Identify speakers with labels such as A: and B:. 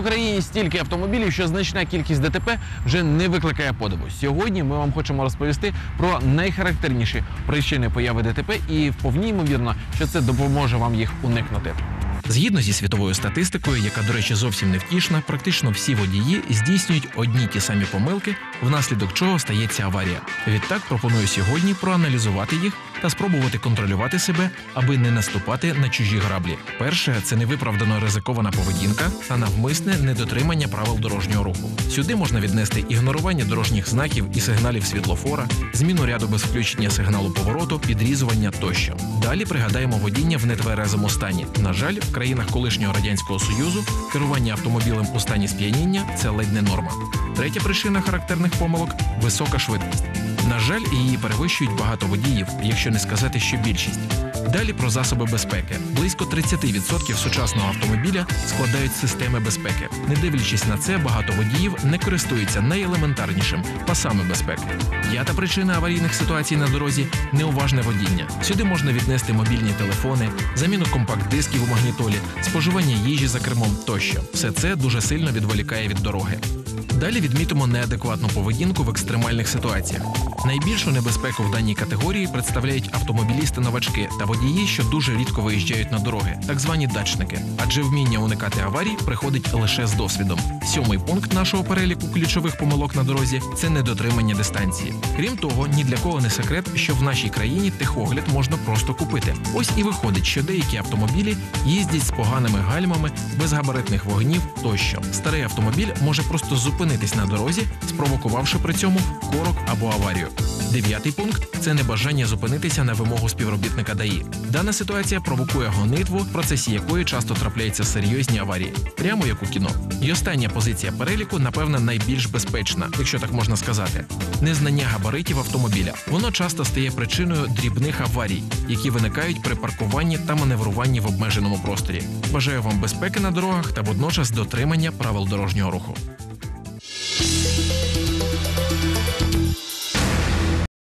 A: Україні стільки автомобілів, що значна кількість ДТП вже не викликає подиву. Сьогодні ми вам хочемо розповісти про найхарактерніші причини появи ДТП і вповні ймовірно, що це допоможе вам їх уникнути.
B: Згідно зі світовою статистикою, яка, до речі, зовсім не втішна, практично всі водії здійснюють одні ті самі помилки, внаслідок чого стається аварія. Відтак пропоную сьогодні проаналізувати їх та спробувати контролювати себе, аби не наступати на чужі граблі. Перше це невиправдано ризикована поведінка та навмисне недотримання правил дорожнього руху. Сюди можна віднести ігнорування дорожніх знаків і сигналів світлофора, зміну ряду без включення сигналу повороту, підрізування тощо. Далі пригадаємо водіння в нетверезому стані. На жаль, в країнах колишнього радянського союзу керування автомобілем у стані сп'яніння це ледь не норма. Третя причина характерних помилок висока швидкість. На жаль, її перевищують багато водіїв, якщо не сказати, що більшість. Далі про засоби безпеки. Близько 30% сучасного автомобіля складають системи безпеки. Не дивлячись на це, багато водіїв не користуються найелементарнішим пасами безпеки. П'ята причина аварійних ситуацій на дорозі неуважне водіння. Сюди можна віднести мобільні телефони, заміну компакт-дисків у магнітолі, споживання їжі за кермом тощо. Все це дуже сильно відволікає від дороги. Далі відмітимо неадекватну поведінку в екстремальних ситуаціях. Найбільшу небезпеку в даній категорії представляють автомобілісти-новачки та водії, що дуже рідко виїжджають на дороги, так звані дачники. Адже вміння уникати аварій приходить лише з досвідом. Сьомий пункт нашого переліку ключових помилок на дорозі це недотримання дистанції. Крім того, ні для кого не секрет, що в нашій країні техогляд можна просто купити. Ось і виходить, що деякі автомобілі їздять з поганими гальмами, без габаритних вогнів тощо. Старий автомобіль може просто зупинитись на дорозі, спровокувавши при цьому корок або аварію. Дев'ятий пункт це небажання зупинитися на вимогу співробітника ДАІ. Дана ситуація провокує гонитву, в процесі якої часто трапляються серйозні аварії, прямо як у кіно. І остання позиція переліку, напевно, найбільш безпечна, якщо так можна сказати. Незнання габаритів автомобіля. Воно часто стає причиною дрібних аварій, які виникають при паркуванні та маневруванні в обмеженому просторі. Бажаю вам безпеки на дорогах та водночас дотримання правил дорожнього руху.